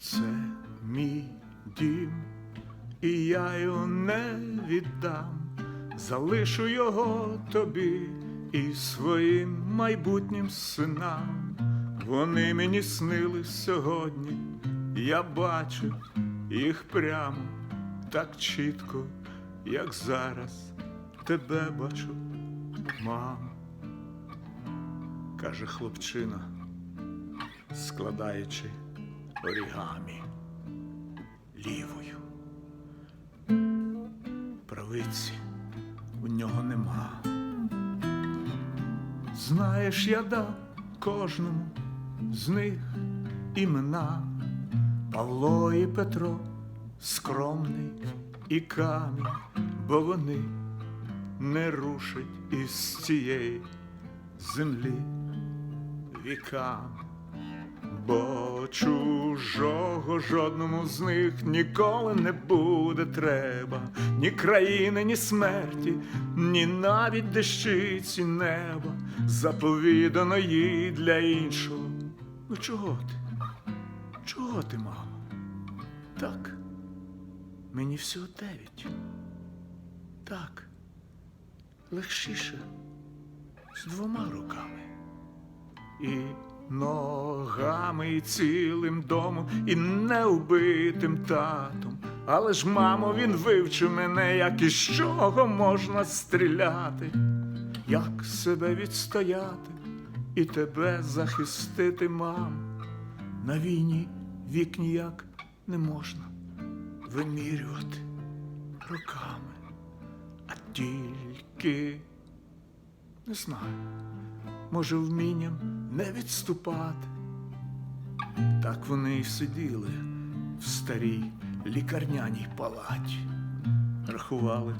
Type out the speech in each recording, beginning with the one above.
Це мій дім, і я його не віддам, залишу його тобі і своїм майбутнім синам. Вони мені снили сьогодні, я бачу їх прямо так чітко, як зараз тебе бачу, мамо, каже хлопчина, складаючи орігамі лівою. Правиці у нього нема. Знаєш, я дав кожному з них імена Павло і Петро, скромний і камінь, бо вони не рушать із цієї землі віками. Чужого жодному з них ніколи не буде треба, ні країни, ні смерті, ні навіть дещиці неба, заповіданої для іншого. Ну чого ти? Чого ти, мамо? Так, мені всього дев'ять. Так, легшіше з двома руками і ногами, і цілим домом, і неубитим татом. Але ж, мамо, він вивчив мене, як із чого можна стріляти, як себе відстояти і тебе захистити, мам. На війні вік ніяк не можна вимірювати руками, а тільки не знаю може, вмінням не відступати. Так вони й сиділи в старій лікарняній палаті, рахували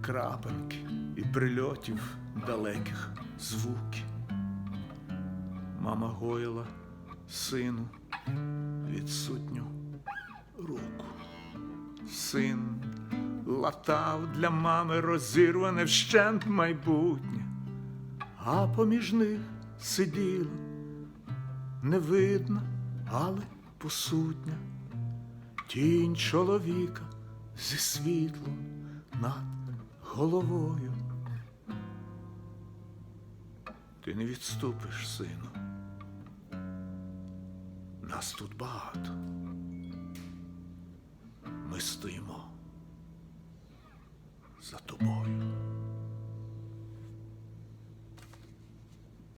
крапинки і прильотів далеких звуки. Мама гоїла сину відсутню руку. Син латав для мами розірване вщент майбутнє а поміж них сиділа невидна, але посутня тінь чоловіка зі світлом над головою. Ти не відступиш, сину. Нас тут багато. Ми стоїмо за тобою.